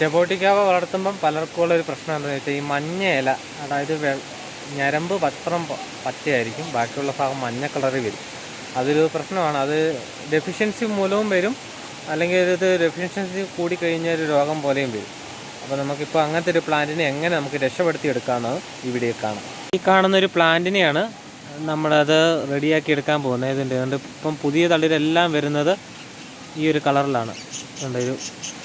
ചെബോട്ടിക്കാവ വളർത്തുമ്പം പലർക്കും ഒരു പ്രശ്നം എന്താണെന്ന് വെച്ചാൽ ഈ മഞ്ഞ ഇല അതായത് ഞരമ്പ് പത്രം പച്ചയായിരിക്കും. ബാക്കിയുള്ള ഭാഗം മഞ്ഞ കളറിൽ വരും. അതൊരു പ്രശ്നമാണ്. അത് ഡെഫിഷ്യൻസി മൂലവും വരും. അല്ലെങ്കിൽ ഇത് ഡെഫിഷ്യൻസി കൂടിക്കഴിഞ്ഞാൽ ഒരു രോഗം പോലെയും വരും. അപ്പോൾ നമുക്കിപ്പോൾ അങ്ങനത്തെ ഒരു പ്ലാന്റിനെ എങ്ങനെ നമുക്ക് രക്ഷപ്പെടുത്തി എടുക്കാമെന്നാണ് ഈ വീഡിയോ കാണാം. ഈ കാണുന്ന ഒരു പ്ലാന്റിനെയാണ് നമ്മളത് റെഡിയാക്കി എടുക്കാൻ പോകുന്നത്. ഇതിന്റെ ഇപ്പം പുതിയ തളിരെല്ലാം വരുന്നത് ഈ ഒരു കളറിലാണ് ഒരു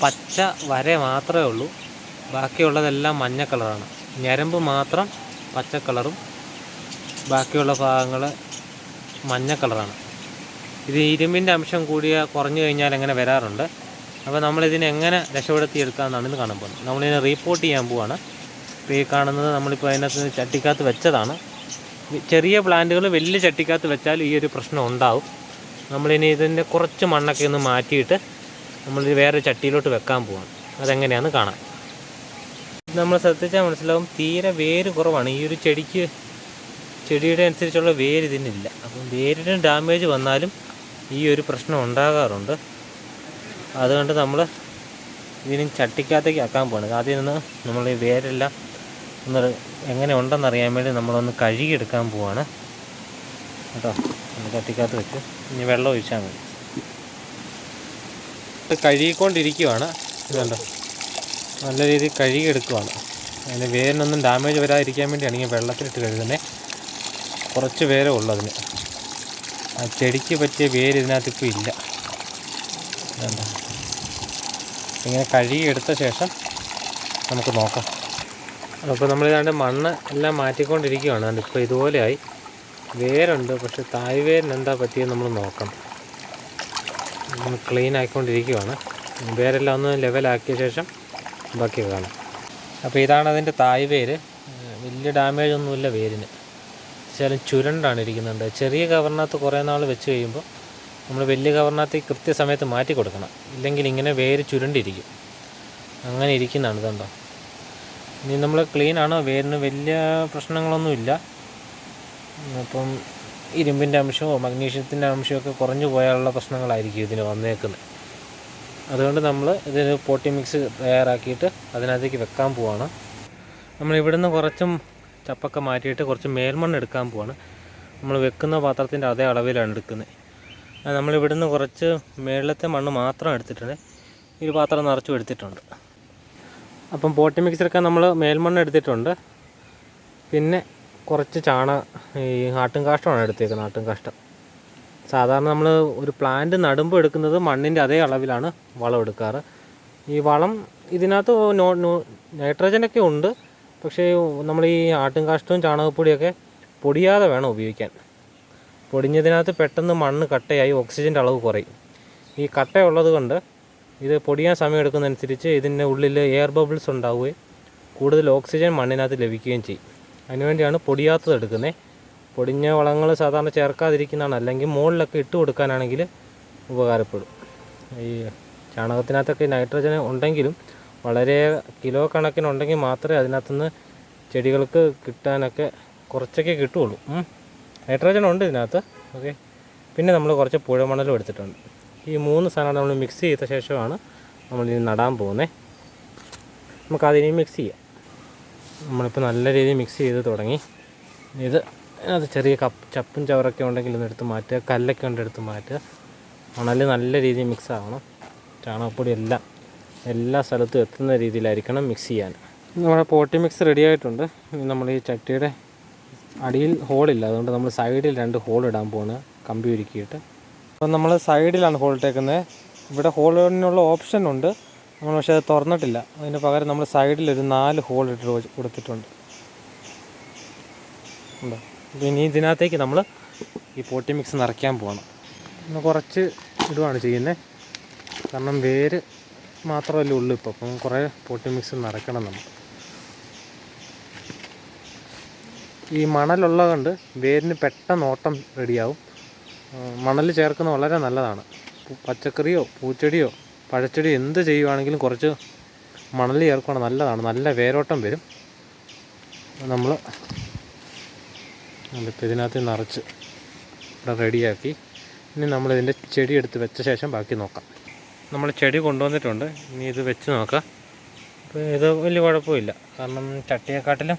പച്ച വര മാത്രമേ ഉള്ളൂ. ബാക്കിയുള്ളതെല്ലാം മഞ്ഞ കളറാണ്. ഞരമ്പ് മാത്രം പച്ച കളറും ബാക്കിയുള്ള ഭാഗങ്ങൾ മഞ്ഞ കളറാണ്. ഇത് ഇരുമ്പിന്റെ അംശം കൂടിയ കുറഞ്ഞു കഴിഞ്ഞാൽ എങ്ങനെ വരാറുണ്ട്? അപ്പോൾ നമ്മളിതിനെ എങ്ങനെ രക്ഷപ്പെടുത്തിയെടുക്കാമെന്നാണ് ഇത് കാണാൻ പോകുന്നത്. നമ്മളിതിനെ റീപ്പോർട്ട് ചെയ്യാൻ പോവാണ്. ഇപ്പോൾ ഈ കാണുന്നത് നമ്മളിപ്പോൾ അതിനകത്ത് ചട്ടിക്കകത്ത് വെച്ചതാണ്. ചെറിയ പ്ലാന്റുകൾ വലിയ ചട്ടിക്കകത്ത് വെച്ചാൽ ഈ ഒരു പ്രശ്നം ഉണ്ടാവും. നമ്മളിനി ഇതിന്റെ കുറച്ച് മണ്ണൊക്കെ ഒന്ന് മാറ്റിയിട്ട് നമ്മൾ വേറെ ചട്ടിയിലോട്ട് വെക്കാൻ പോവാണ് അതെങ്ങനെയാണെന്ന് കാണാം. നമ്മൾ ശ്രദ്ധിച്ചാൽ മനസ്സിലാവും തീരെ വേര് കുറവാണ്. ഈ ഒരു ചെടിക്ക് ചെടിയുടെ അനുസരിച്ചുള്ള വേര് ഇതിനില്ല. അപ്പം വേരിന് ഡാമേജ് വന്നാലും ഈ ഒരു പ്രശ്നം ഉണ്ടാകാറുണ്ട്. അതുകൊണ്ട് നമ്മൾ ഇതിനും ചട്ടിക്കകത്തേക്ക് ആക്കാൻ പോകണം ആദ്യം നിന്ന് നമ്മൾ ഈ വേരെല്ലാം ഒന്ന് എങ്ങനെ ഉണ്ടെന്ന് അറിയാൻ വേണ്ടി നമ്മളൊന്ന് കഴുകിയെടുക്കാൻ പോവാണ്. കേട്ടോ ചട്ടിക്കകത്ത് വെച്ച് ഇനി വെള്ളം ഒഴിച്ചാൽ മതി. ഇത് കഴുകിക്കൊണ്ടിരിക്കുവാണ്. ഇതുണ്ടോ? നല്ല രീതിയിൽ കഴുകിയെടുക്കുവാണ്. അതിന് വേരിനൊന്നും ഡാമേജ് വരാതിരിക്കാൻ വേണ്ടിയാണ് ഈ വെള്ളത്തിലിട്ട് കഴുകുന്നത് കുറച്ച് വേരേ ഉള്ളൂ അതിന്. ആ ചെടിക്ക് പറ്റിയ വേര് ഇതിനകത്ത് ഇപ്പോൾ ഇല്ല. ഇങ്ങനെ കഴുകിയെടുത്ത ശേഷം നമുക്ക് നോക്കാം. അപ്പോൾ നമ്മൾ ഇതാണ്ട് മണ്ണ് എല്ലാം മാറ്റിക്കൊണ്ടിരിക്കുകയാണ് ഇപ്പോൾ ഇതുപോലെയായി. വേരുണ്ട് പക്ഷെ തായ് വേരിന് എന്താ പറ്റിയെന്ന് നമ്മൾ നോക്കണം. നമ്മൾ ക്ലീൻ ആക്കിക്കൊണ്ടിരിക്കുകയാണ് വേരെല്ലാം ഒന്ന് ലെവലാക്കിയ ശേഷം ബാക്കി കാണാം അപ്പോൾ ഇതാണ് അതിന്റെ തായ് വേര്. വലിയ ഡാമേജ് ഒന്നുമില്ല വേരിന്. ശകലം ചുരണ്ടാണ് ഇരിക്കുന്നുണ്ട്. ചെറിയ കവറിനകത്ത് കുറേ നാൾ വെച്ച് കഴിയുമ്പോൾ നമ്മൾ വലിയ കവറിനകത്ത് കൃത്യസമയത്ത് മാറ്റി കൊടുക്കണം. ഇല്ലെങ്കിൽ ഇങ്ങനെ വേര് ചുരുണ്ടിരിക്കും. അങ്ങനെ ഇരിക്കുന്നതാണ് ഇതുണ്ടോ ഇനി നമ്മൾ ക്ലീൻ ആണ് വേരിന്? വലിയ പ്രശ്നങ്ങളൊന്നുമില്ല. അപ്പം ഇരുമ്പിന്റെ അംശമോ മഗ്നീഷ്യത്തിന്റെ അംശമൊക്കെ കുറഞ്ഞു പോയാലുള്ള പ്രശ്നങ്ങളായിരിക്കും ഇതിന് വന്നേക്കുന്നത്. അതുകൊണ്ട് നമ്മൾ ഇതിന് പോട്ടി മിക്സ് തയ്യാറാക്കിയിട്ട് അതിനകത്തേക്ക് വെക്കാൻ പോവാണ്. നമ്മൾ ഇവിടുന്ന് കുറച്ചും ചപ്പൊക്കെ മാറ്റിയിട്ട് കുറച്ച് മേൽമണ്ണ് എടുക്കാൻ പോവാണ്. നമ്മൾ വെക്കുന്ന പാത്രത്തിന്റെ അതേ അളവിലാണ് എടുക്കുന്നത്. നമ്മൾ ഇവിടുന്ന് കുറച്ച് മേളിലത്തെ മണ്ണ് മാത്രം എടുത്തിട്ടുണ്ട്. ഈ ഒരു പാത്രം നിറച്ചും എടുത്തിട്ടുണ്ട്. അപ്പം പോട്ടി മിക്സ് എടുക്കാൻ നമ്മൾ മേൽമണ്ണ് എടുത്തിട്ടുണ്ട്. പിന്നെ കുറച്ച് ചാണ ഈ ആട്ടും കാഷ്ടമാണ് എടുത്തേക്കുന്നത് ആട്ടും കാഷ്ടം സാധാരണ നമ്മൾ ഒരു പ്ലാന്റ് നടുമ്പോൾ എടുക്കുന്നത് മണ്ണിന്റെ അതേ അളവിലാണ് വളം എടുക്കാറ്. ഈ വളം ഇതിനകത്ത് നോ നൈട്രജനൊക്കെ ഉണ്ട് പക്ഷേ നമ്മൾ ഈ ആട്ടും കാഷ്ടവും ചാണകപ്പൊടിയൊക്കെ പൊടിയാതെ വേണം ഉപയോഗിക്കാൻ. പൊടിഞ്ഞതിനകത്ത് പെട്ടെന്ന് മണ്ണ് കട്ടയായി ഓക്സിജന്റെ അളവ് കുറയും. ഈ കട്ടയുള്ളത് കൊണ്ട് ഇത് പൊടിയാൻ സമയം എടുക്കുന്നതനുസരിച്ച് ഇതിന്റെ ഉള്ളിൽ എയർ ബബിൾസ് ഉണ്ടാവുകയും കൂടുതൽ ഓക്സിജൻ മണ്ണിനകത്ത് ലഭിക്കുകയും ചെയ്യും. അതിനുവേണ്ടിയാണ് പൊടിയാത്തത് എടുക്കുന്നത് പൊടിഞ്ഞ വളങ്ങൾ സാധാരണ ചേർക്കാതിരിക്കുന്നതാണ്. അല്ലെങ്കിൽ മുകളിലൊക്കെ ഇട്ട് കൊടുക്കാനാണെങ്കിൽ ഉപകാരപ്പെടും. ഈ ചാണകത്തിനകത്തൊക്കെ നൈട്രജൻ ഉണ്ടെങ്കിലും വളരെ കിലോ കണക്കിനുണ്ടെങ്കിൽ മാത്രമേ അതിനകത്തുനിന്ന് ചെടികൾക്ക് കിട്ടാനൊക്കെ കുറച്ചൊക്കെ കിട്ടുകയുള്ളൂ. നൈട്രജൻ ഉണ്ട് ഇതിനകത്ത്. ഓക്കെ. പിന്നെ നമ്മൾ കുറച്ച് പുഴമണലും എടുത്തിട്ടുണ്ട്. ഈ മൂന്ന് സാധനം നമ്മൾ മിക്സ് ചെയ്ത ശേഷമാണ് നമ്മളിനി നടാൻ പോകുന്നത് നമുക്കതിനി മിക്സ് ചെയ്യാം. നമ്മളിപ്പോൾ നല്ല രീതിയിൽ മിക്സ് ചെയ്ത് തുടങ്ങി. ഇത് അത് ചെറിയ കപ്പ് ചപ്പും ചവറൊക്കെ ഉണ്ടെങ്കിൽ എടുത്ത് മാറ്റുക കല്ലൊക്കെ ഉണ്ട് എടുത്ത് മാറ്റുക. മണൽ നല്ല രീതിയിൽ മിക്സ് ആവണം. ചാണകപ്പൊടി എല്ലാം എല്ലാ സ്ഥലത്തും എത്തുന്ന രീതിയിലായിരിക്കണം മിക്സ് ചെയ്യാൻ. നമ്മുടെ പോട്ടി മിക്സ് റെഡി ആയിട്ടുണ്ട്. നമ്മൾ ഈ ചട്ടിയുടെ അടിയിൽ ഹോളില്ല അതുകൊണ്ട് നമ്മൾ സൈഡിൽ രണ്ട് ഹോൾ ഇടാൻ പോവാണ്. കമ്പി ഒരുക്കിയിട്ട്. അപ്പം നമ്മൾ സൈഡിലാണ് ഹോൾ ഇട്ടേക്കുന്നത്. ഇവിടെ ഹോളിനുള്ള ഓപ്ഷൻ ഉണ്ട്. നമ്മൾ പക്ഷേ അത് തുറന്നിട്ടില്ല. അതിന് പകരം നമ്മൾ സൈഡിൽ ഒരു നാല് ഹോൾ ഇട്ട് കൊടുത്തിട്ടുണ്ട്. ഉണ്ടോ? ഇനി ഇതിനകത്തേക്ക് നമ്മൾ ഈ പോട്ടി മിക്സ് നിറയ്ക്കാൻ പോകണം കുറച്ച് ഇടുവാണ് ചെയ്യുന്നത് കാരണം വേര് മാത്രമല്ലേ ഉള്ളൂ ഇപ്പോൾ അപ്പം കുറേ പോട്ടി മിക്സ് നിറയ്ക്കണം നമ്മൾ. ഈ മണലുള്ളത് കൊണ്ട് വേരിന് പെട്ടെന്ന് ഓട്ടം റെഡിയാവും മണൽ ചേർക്കുന്നത് വളരെ നല്ലതാണ്. പച്ചക്കറിയോ പൂച്ചെടിയോ പഴച്ചെടിയോ എന്ത് ചെയ്യുവാണെങ്കിലും കുറച്ച് മണൽ ചേർക്കുകയാണ് നല്ലതാണ്. നല്ല വേരോട്ടം വരും. നമ്മൾ ഇപ്പം ഇതിനകത്ത് നിറച്ച് ഇവിടെ റെഡിയാക്കി. ഇനി നമ്മളിതിന്റെ ചെടി എടുത്ത് വെച്ച ശേഷം ബാക്കി നോക്കാം. നമ്മൾ ചെടി കൊണ്ടുവന്നിട്ടുണ്ട്. ഇനി ഇത് വെച്ച് നോക്കാം. അപ്പോൾ ഇത് വലിയ കുഴപ്പമില്ല. കാരണം ചട്ടിയെക്കാട്ടിലും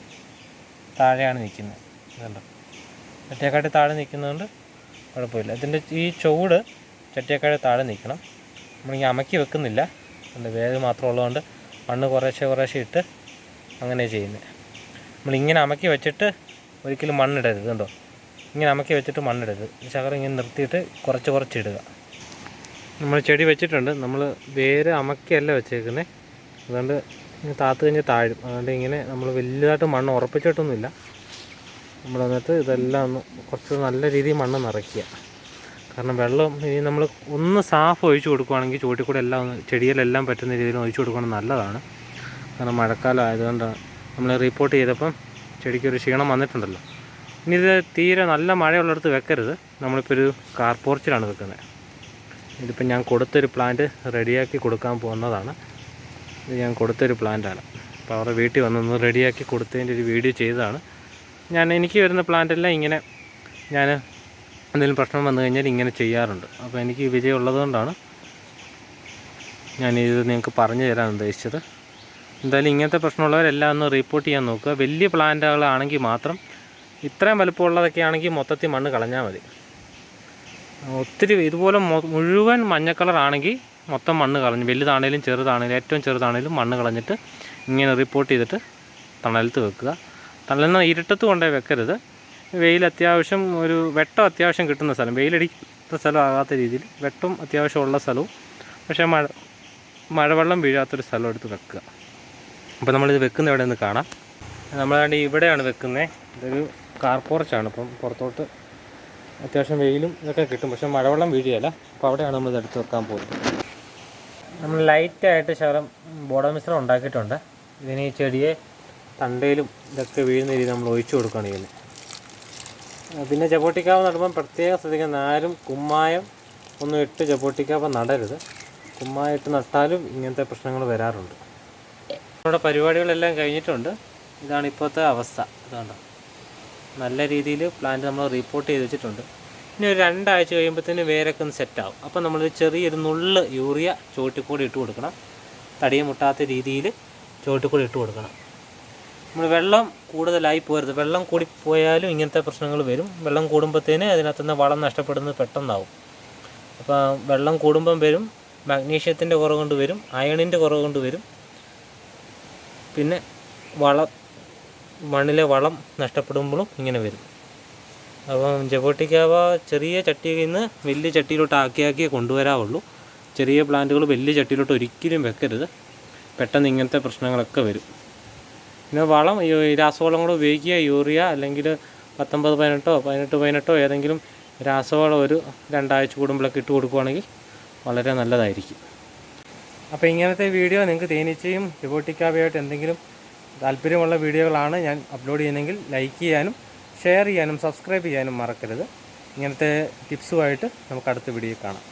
താഴെയാണ് നിൽക്കുന്നത്. ഇതുണ്ട്? ചട്ടിയെക്കാട്ടിൽ താഴെ നിൽക്കുന്നതുകൊണ്ട് കുഴപ്പമില്ല. ഇതിന്റെ ഈ ചുവട് ചട്ടിയെക്കാട്ടിൽ താഴെ നിൽക്കണം. നമ്മളിങ്ങനെ അമക്കി വെക്കുന്നില്ല. അതിന്റെ വേര് മാത്രം ഉള്ളതുകൊണ്ട് മണ്ണ് കുറേശ്ശെ കുറേശ്ശെ ഇട്ട് അങ്ങനെ ചെയ്യുന്നത് നമ്മളിങ്ങനെ അമക്കി വെച്ചിട്ട് ഒരിക്കലും മണ്ണിടരുത് കണ്ടോ? ഇങ്ങനെ അമക്കി വെച്ചിട്ട് മണ്ണിടരുത്. ശകലം ഇങ്ങനെ നിർത്തിയിട്ട് കുറച്ച് കുറച്ച് ഇടുക. നമ്മൾ ചെടി വെച്ചിട്ടുണ്ട്. നമ്മൾ വേര് അമക്കിയല്ല വെച്ചേക്കുന്നത് അതുകൊണ്ട് ഇങ്ങനെ താത്ത് കഴിഞ്ഞ് താഴും. അതുകൊണ്ട് ഇങ്ങനെ നമ്മൾ വലുതായിട്ട് മണ്ണ് ഉറപ്പിച്ചിട്ടൊന്നുമില്ല. നമ്മൾ എന്നിട്ട് ഇതെല്ലാം ഒന്ന് കുറച്ച് നല്ല രീതിയിൽ മണ്ണ് നിറയ്ക്കുക. കാരണം വെള്ളം ഇനി നമ്മൾ ഒന്ന് സാഫ് ഒഴിച്ചു കൊടുക്കുവാണെങ്കിൽ ചുവട്ടിൽ കൂടെ എല്ലാം ചെടിയിലെല്ലാം പറ്റുന്ന രീതിയിൽ ഒഴിച്ചു കൊടുക്കുകയാണെങ്കിൽ നല്ലതാണ്. കാരണം മഴക്കാലം ആയതുകൊണ്ടാണ്. നമ്മൾ റിപ്പോർട്ട് ചെയ്തപ്പം ചെടിക്കൊരു ക്ഷീണം വന്നിട്ടുണ്ടല്ലോ. ഇനി ഇത് തീരെ നല്ല മഴയുള്ളിടത്ത് വെക്കരുത്. നമ്മളിപ്പോൾ ഒരു കാർപോർച്ചിലാണ് വെക്കുന്നത് ഇതിപ്പോൾ ഞാൻ കൊടുത്തൊരു പ്ലാന്റ് റെഡിയാക്കി കൊടുക്കാൻ പോകുന്നതാണ്. ഇത് ഞാൻ കൊടുത്തൊരു പ്ലാന്റാണ് അപ്പോൾ അവരുടെ വീട്ടിൽ വന്നൊന്ന് റെഡിയാക്കി കൊടുത്തതിന്റെ ഒരു വീഡിയോ ചെയ്തതാണ്. ഞാൻ എനിക്ക് വരുന്ന പ്ലാന്റെല്ലാം ഇങ്ങനെ ഞാൻ എന്തെങ്കിലും പ്രശ്നം വന്നു കഴിഞ്ഞാൽ ഇങ്ങനെ ചെയ്യാറുണ്ട്. അപ്പോൾ എനിക്ക് വിജയം ഉള്ളതുകൊണ്ടാണ് ഞാനിത് നിങ്ങൾക്ക് പറഞ്ഞു തരാൻ ഉദ്ദേശിച്ചത്. എന്തായാലും ഇങ്ങനത്തെ പ്രശ്നമുള്ളവരെല്ലാം ഒന്ന് റിപ്പോർട്ട് ചെയ്യാൻ നോക്കുക. വലിയ പ്ലാന്റുകളാണെങ്കിൽ മാത്രം ഇത്രയും വലുപ്പമുള്ളതൊക്കെ ആണെങ്കിൽ മൊത്തത്തിൽ മണ്ണ് കളഞ്ഞാൽ മതി. ഒത്തിരി ഇതുപോലെ മുഴുവൻ മഞ്ഞ കളറാണെങ്കിൽ മൊത്തം മണ്ണ് കളഞ്ഞ് വലുതാണേലും ചെറുതാണേലും ഏറ്റവും ചെറുതാണേലും മണ്ണ് കളഞ്ഞിട്ട് ഇങ്ങനെ റിപ്പോർട്ട് ചെയ്തിട്ട് തണലത്ത് വെക്കുക. തണലെന്ന ഇരുട്ടത്ത് കൊണ്ടേ വെക്കരുത്. വെയിൽ അത്യാവശ്യം ഒരു വെട്ടം അത്യാവശ്യം കിട്ടുന്ന സ്ഥലം. വെയിലടിക്കുന്ന സ്ഥലം ആകാത്ത രീതിയിൽ വെട്ടം അത്യാവശ്യമുള്ള സ്ഥലവും പക്ഷേ മഴ മഴവെള്ളം വീഴാത്തൊരു സ്ഥലം എടുത്ത് വെക്കുക. അപ്പോൾ നമ്മളിത് വെക്കുന്ന എവിടെ നിന്ന് കാണാം നമ്മളാണ്ട് ഇവിടെയാണ് വെക്കുന്നത്. ഇതൊരു കാർ ഇപ്പം പുറത്തോട്ട് അത്യാവശ്യം വെയിലും ഇതൊക്കെ കിട്ടും. പക്ഷേ മഴവെള്ളം വീഴുകയല്ല. അപ്പോൾ അവിടെയാണ് നമ്മൾ ഇത് എടുത്ത് വെക്കാൻ പോകുന്നത്. നമ്മൾ ലൈറ്റായിട്ട് ശകലം ബോഡമിശ്രം ഉണ്ടാക്കിയിട്ടുണ്ട്. ഇതിന് ഈ ചെടിയെ തണ്ടയിലും ഇതൊക്കെ വീഴുന്ന രീതി നമ്മൾ ഒഴിച്ചു കൊടുക്കുകയാണ് പിന്നെ ചപ്പോട്ടിക്കാവ് നടുമ്പം പ്രത്യേകം ശ്രദ്ധിക്കണം. ആരും കുമ്മായം ഒന്നും ഇട്ട് ചപ്പോട്ടിക്കാവ് നടരുത്. കുമ്മായം ഇട്ട് നട്ടാലും ഇങ്ങനത്തെ പ്രശ്നങ്ങൾ വരാറുണ്ട്. നമ്മുടെ പരിപാടികളെല്ലാം കഴിഞ്ഞിട്ടുണ്ട്. ഇതാണ് ഇപ്പോഴത്തെ അവസ്ഥ. അതുകൊണ്ട് നല്ല രീതിയിൽ പ്ലാന്റ് നമ്മൾ റിപ്പോർട്ട് ചെയ്ത് വെച്ചിട്ടുണ്ട്. ഇനി ഒരു രണ്ടാഴ്ച കഴിയുമ്പോഴത്തേന് വേരൊക്കെ ഒന്ന് സെറ്റാവും അപ്പോൾ നമ്മൾ ചെറിയൊരു നുള്ള് യൂറിയ ചുവട്ടിക്കൂടി ഇട്ട് കൊടുക്കണം. തടിയെ മുട്ടാത്ത രീതിയിൽ ചുവട്ടിക്കൂടി ഇട്ട് കൊടുക്കണം. നമ്മൾ വെള്ളം കൂടുതലായി പോരുത്. വെള്ളം കൂടി പോയാലും ഇങ്ങനത്തെ പ്രശ്നങ്ങൾ വരും. വെള്ളം കൂടുമ്പോഴത്തേന് അതിനകത്തുനിന്ന് വളം നഷ്ടപ്പെടുന്നത് പെട്ടെന്നാവും. അപ്പോൾ വെള്ളം കൂടുമ്പം വരും മാഗ്നീഷ്യത്തിന്റെ കുറവ് കൊണ്ട് വരും അയണിന്റെ കുറവ് കൊണ്ട് വരും. പിന്നെ വളം മണ്ണിലെ വളം നഷ്ടപ്പെടുമ്പോഴും ഇങ്ങനെ വരും. അപ്പം ജബോട്ടിക്കാവ ചെറിയ ചട്ടിയിൽ നിന്ന് വലിയ ചട്ടിയിലോട്ട് ആക്കിയാക്കിയേ കൊണ്ടുവരാവുള്ളൂ. ചെറിയ പ്ലാന്റുകൾ വലിയ ചട്ടിയിലോട്ട് ഒരിക്കലും വെക്കരുത്. പെട്ടെന്ന് ഇങ്ങനത്തെ പ്രശ്നങ്ങളൊക്കെ വരും. പിന്നെ വളം രാസവളം കൂടെ ഉപയോഗിക്കുക യൂറിയ അല്ലെങ്കിൽ പത്തൊമ്പത് പതിനെട്ടോ പതിനെട്ട് പതിനെട്ടോ ഏതെങ്കിലും രാസവളം ഒരു രണ്ടാഴ്ച കൂടുമ്പോഴൊക്കെ ഇട്ട് കൊടുക്കുകയാണെങ്കിൽ വളരെ നല്ലതായിരിക്കും. അപ്പോൾ ഇങ്ങനത്തെ വീഡിയോ നിങ്ങൾക്ക് തേനീച്ചയും ഡിബോട്ടിക്കാവയായിട്ട് എന്തെങ്കിലും താല്പര്യമുള്ള വീഡിയോകളാണ് ഞാൻ അപ്ലോഡ് ചെയ്യുന്നതെങ്കിൽ ലൈക്ക് ചെയ്യാനും ഷെയർ ചെയ്യാനും സബ്സ്ക്രൈബ് ചെയ്യാനും മറക്കരുത്. ഇങ്ങനത്തെ ടിപ്സുമായിട്ട് നമുക്ക് അടുത്ത വീഡിയോ കാണാം.